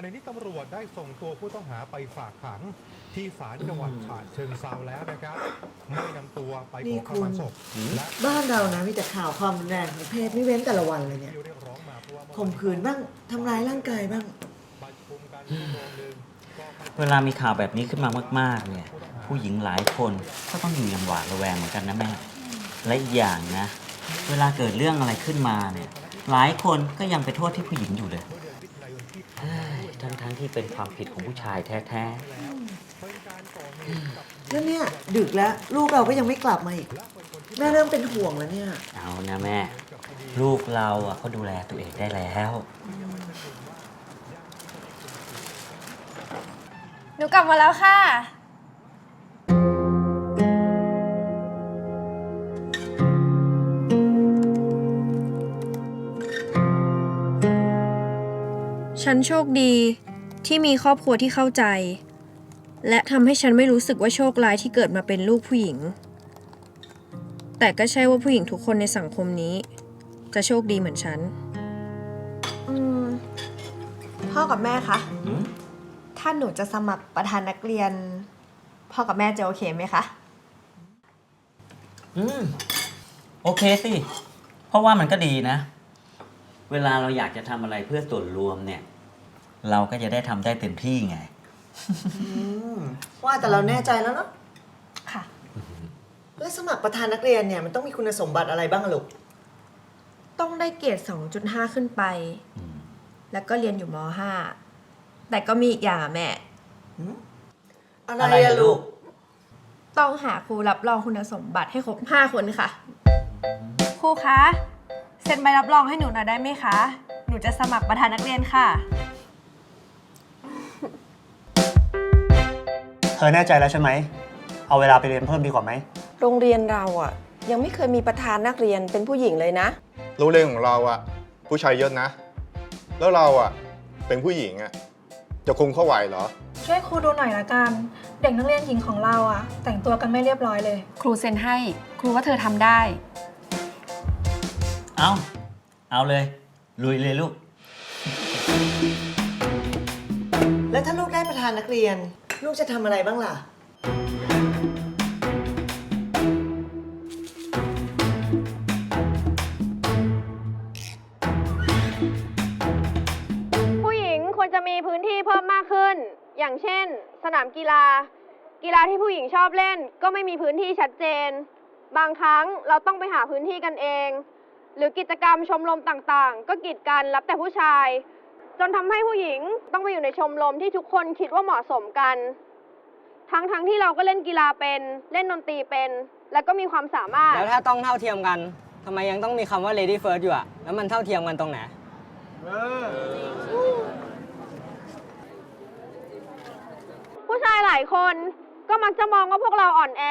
ขณะนี้ตำรวจได้ส่งตัวผู้ต้องหาไปฝากขัง ที่ศาลจังหวัดฉะเชิงเซาแล้วนะครับ ไม่นำตัวไปขอขมาศพและบ้านเรานะมีแต่ข่าวความรุนแรงของเพศไม่เว้นแต่ละวันเลยเนี่ยที่เรียกร้องมาเพราะว่าข่มขืนบ้างทำร้ายร่างกายบ้าง ประชุมกันชั่วโมงหนึ่งก็ไม่เวลามีข่าวแบบนี้ขึ้นมามาก ๆ เนี่ย ผู้หญิงหลายคนก็ต้องอยู่อย่างหวาดระแวงเหมือนกันนะแม่ และอีกอย่างนะ เวลาเกิดเรื่องอะไรขึ้นมาเนี่ย หลายคนก็ยังไปโทษที่ผู้หญิงอยู่เลยเฮ้ย ทั้งๆที่เป็นความผิดของผู้ชายแท้แล้วเนี่ยดึกแล้วลูกเราก็ยังไม่กลับมาอีก แม่เริ่มเป็นห่วงแล้วเนี่ย ๆ เอานะแม่ ลูกเราอะเขาดูแลตัวเองได้แล้ว หนูกลับมาแล้วค่ะ ฉันโชคดีที่มีครอบครัวที่เข้าใจ และทำให้ฉันไม่รู้สึกว่าโชคร้ายที่เกิดมาเป็นลูกผู้หญิง แต่ก็ใช่ว่าผู้หญิงทุกคนในสังคมนี้ จะโชคดีเหมือนฉันอืมพ่อกับแม่คะหืมถ้าหนูจะสมัครประธานนักเรียน พ่อกับแม่จะโอเคไหมคะ อืม โอเคสิ เพราะว่ามันก็ดีนะ เวลาเราอยากจะทำอะไรเพื่อส่วนรวมเนี่ย เราก็จะได้ทำได้เต็มที่ไง อืมว่าแต่เราแน่ใจแล้วเนาะค่ะ แล้วสมัครประธานนักเรียนเนี่ยมันต้องมีคุณสมบัติอะไรบ้างอะลูกต้องได้เกรด2.5 ขึ้นไป อืม แล้วก็เรียนอยู่ม .5 แต่ก็มีอีกอย่างอะแม่อะไรอะไรอะอะลูลูก ก ต้องหาครูรับรองคุณสมบัติให้ครบ 5 คนค่ะ ครูคะ เซ็นใบรับรองให้หนูหน่อยได้ไหมคะ หนูจะสมัครประธานนักเรียนค่ะ เธอแน่ใจแล้วใช่ไหม เอาเวลาไปเรียนเพิ่มดีกว่าไหม โรงเรียนเราอะ ยังไม่เคยมีประธานนักเรียนเป็นผู้หญิงเลยนะ โรงเรียนของเราอะผู้ชายเยอะนะ แล้วเราอะเป็นผู้หญิงอะจะคุมเข้าไหวเหรอ ช่วยครูดูหน่อยละกัน เด็กนักเรียนหญิงของเราอะแต่งตัวกันไม่เรียบร้อยเลย ครูเซ็นให้ ครูว่าเธอทำได้ เอาเอาเลย ลุยเลยลูก แล้วถ้าลูกได้ประธานนักเรียน ลูกจะทำอะไรบ้างล่ะ ผู้หญิงควรจะมีพื้นที่เพิ่มมากขึ้น อย่างเช่น สนามกีฬา กีฬาที่ผู้หญิงชอบเล่น ก็ไม่มีพื้นที่ชัดเจน บางครั้งเราต้องไปหาพื้นที่กันเอง หรือกิจกรรมชมรมต่างๆ ก็กีดกันรับแต่ผู้ชาย จนทำให้ผู้หญิงต้องไปอยู่ในชมรมที่ทุกคนคิดว่าเหมาะสมกัน ทั้งๆที่เราก็เล่นกีฬาเป็นเล่นดนตรีเป็น แล้วก็มีความสามารถ แล้วถ้าต้องเท่าเทียมกันทำไมยังต้องมีคำว่า lady first อยู่อะแล้วมันเท่าเทียมกันตรงไหน ผู้ชายหลายคนก็มักจะมองว่าพวกเราอ่อนแอ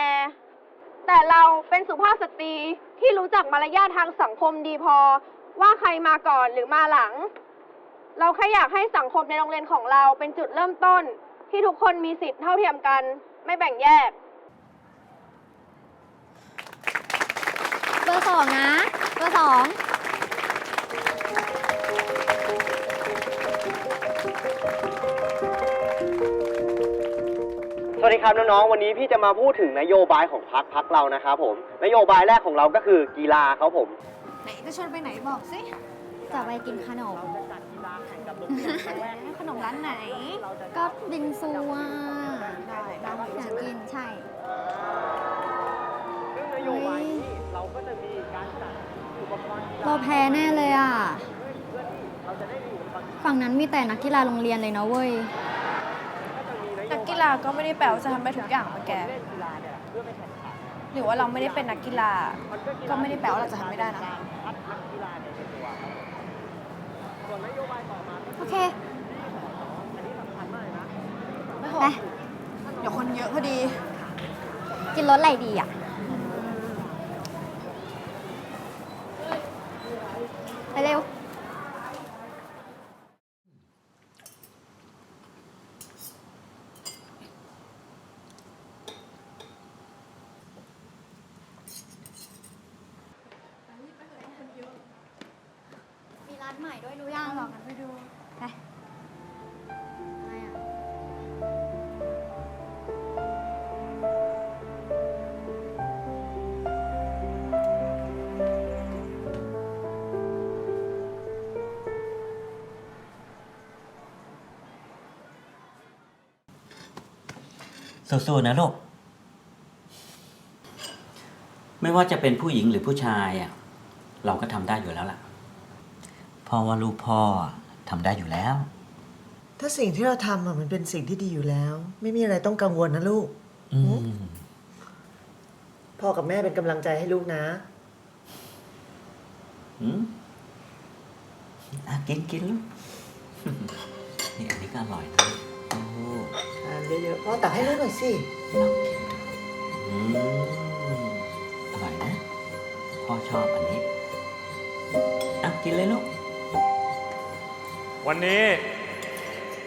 แต่เราเป็นสุภาพสตรีที่รู้จักมารยาททางสังคมดีพอ ว่าใครมาก่อนหรือมาหลัง เราแค่อยากให้สังคมในโรงเรียนของเราเป็นจุดเริ่มต้น ที่ทุกคนมีสิทธิ์เท่าเทียมกัน ไม่แบ่งแยก เบอร์สองนะ เบอร์สองสวัสดีครับน้องๆ วันนี้พี่จะมาพูดถึงนโยบายของพักพักเรานะครับผม นโยบายแรกของเราก็คือกีฬาครับผม ไหนจะชวนไปไหนบอกสิ จะไปกินขนม ขนมร้านไหน ก็บิงซูอะได้อยากกินใช่ซึ่งนโยบายนี้เราก็จะมีการจัดอุปกรณ์กีฬาเราแพ้แน่เลยอะ ฝั่งนั้นมีแต่นักกีฬาโรงเรียนเลยนะเว้ย นักกีฬาก็ไม่ได้แปลว่าจะทำได้ทุกอย่างมาแก หรือว่าเราไม่ได้เป็นนักกีฬา ก็ไม่ได้แปลว่าเราจะทำไม่ได้นะ โอเคไม่หกไป เดี๋ยวคนเยอะพอดี กินรสอะไรดีอะไปเร็ว ใหม่ด้วยรู้ยังหรอกกันไปดูไปสู้ๆนะลูก ไม่ว่าจะเป็นผู้หญิงหรือผู้ชายอะ เราก็ทำได้อยู่แล้วล่ะ พราะว่าลูกพ่อทำได้อยู่แล้ว ถ้าสิ่งที่เราทำอะมันเป็นสิ่งที่ดีอยู่แล้ว ไม่มีอะไรต้องกังวลนะลูก อืม พ่อกับแม่เป็นกำลังใจให้ลูกนะ อืมอะกินกินลูก นี่อันนี้ก็อร่อยนะโอ้โหทานเยอะๆพ่อตักให้ลูกหน่อยสิ ลองกินดูอืมอร่อยนะ พ่อชอบอันนี้อะกินเลยลูก วันนี้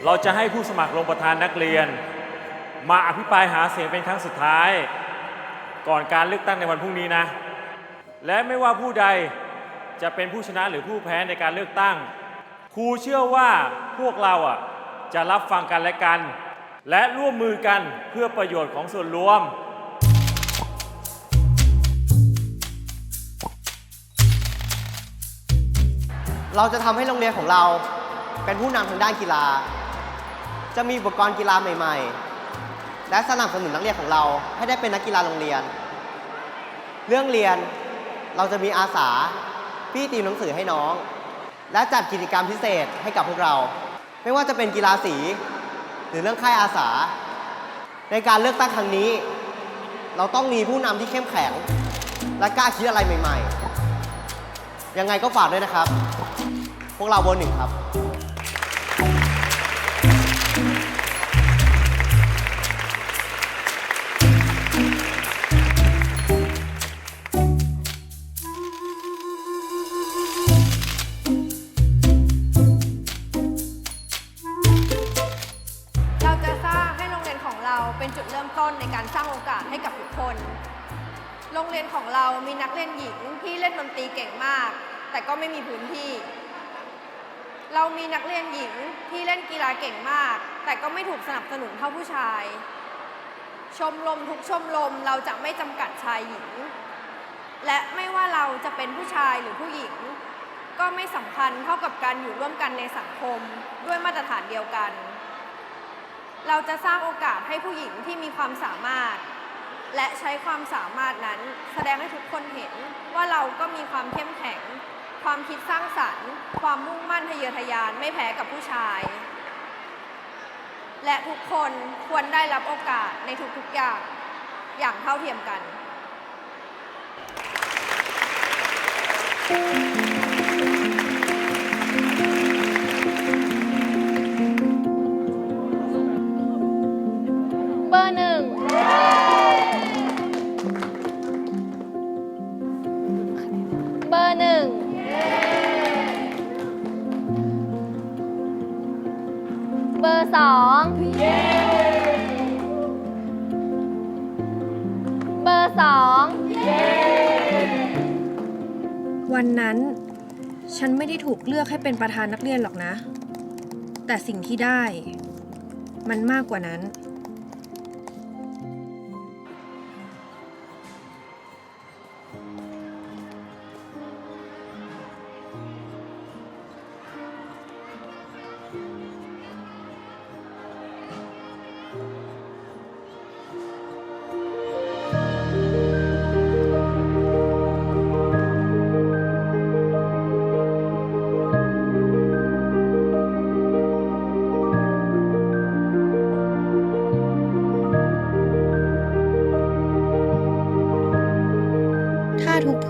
เราจะให้ผู้สมัครลงประธานนักเรียน มาอภิปรายหาเสียงเป็นครั้งสุดท้าย ก่อนการเลือกตั้งในวันพรุ่งนี้นะ และไม่ว่าผู้ใดจะเป็นผู้ชนะหรือผู้แพ้ในการเลือกตั้ง ครูเชื่อว่าพวกเราอะจะรับฟังกันและกัน และร่วมมือกันเพื่อประโยชน์ของส่วนรวม เราจะทำให้โรงเรียนของเรา เป็นผู้นำทางด้านกีฬา จะมีอุปกรณ์กีฬาใหม่ ๆ และสนับสนุนนักเรียนของเราให้ได้เป็นนักกีฬาโรงเรียน เรื่องเรียนเราจะมีอาสาพี่ตีมหนังสือให้น้อง และจัดกิจกรรมพิเศษให้กับพวกเรา ไม่ว่าจะเป็นกีฬาสี หรือเรื่องค่ายอาสา ในการเลือกตั้งครั้งนี้ เราต้องมีผู้นำที่เข้มแข็ง และกล้าคิดอะไรใหม่ ๆ ยังไงก็ฝากด้วยนะครับ พวกเราเบอร์หนึ่งครับ ของเรามีนักเรียนหญิงที่เล่นดนตรีเก่งมาก แต่ก็ไม่มีพื้นที่ เรามีนักเรียนหญิงที่เล่นกีฬาเก่งมาก แต่ก็ไม่ถูกสนับสนุนเท่าผู้ชาย ชมรมทุกชมรมเราจะไม่จำกัดชายหญิง และไม่ว่าเราจะเป็นผู้ชายหรือผู้หญิง ก็ไม่สำคัญเท่ากับการอยู่ร่วมกันในสังคมด้วยมาตรฐานเดียวกัน เราจะสร้างโอกาสให้ผู้หญิงที่มีความสามารถ และใช้ความสามารถนั้นแสดงให้ทุกคนเห็นว่าเราก็มีความเข้มแข็ง ความคิดสร้างสรรค์ ความมุ่งมั่นทะเยอทะยานไม่แพ้กับผู้ชาย และทุกคนควรได้รับโอกาสในทุกๆอย่างอย่างเท่าเทียมกันเบ วันนั้น ฉันไม่ได้ถูกเลือกให้เป็นประธานนักเรียนหรอกนะ แต่สิ่งที่ได้ มันมากกว่านั้น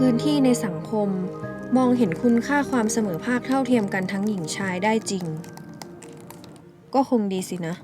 พื้นที่ในสังคม มองเห็นคุณค่าความเสมอภาคเท่าเทียมกันทั้งหญิงชายได้จริง ก็คงดีสินะ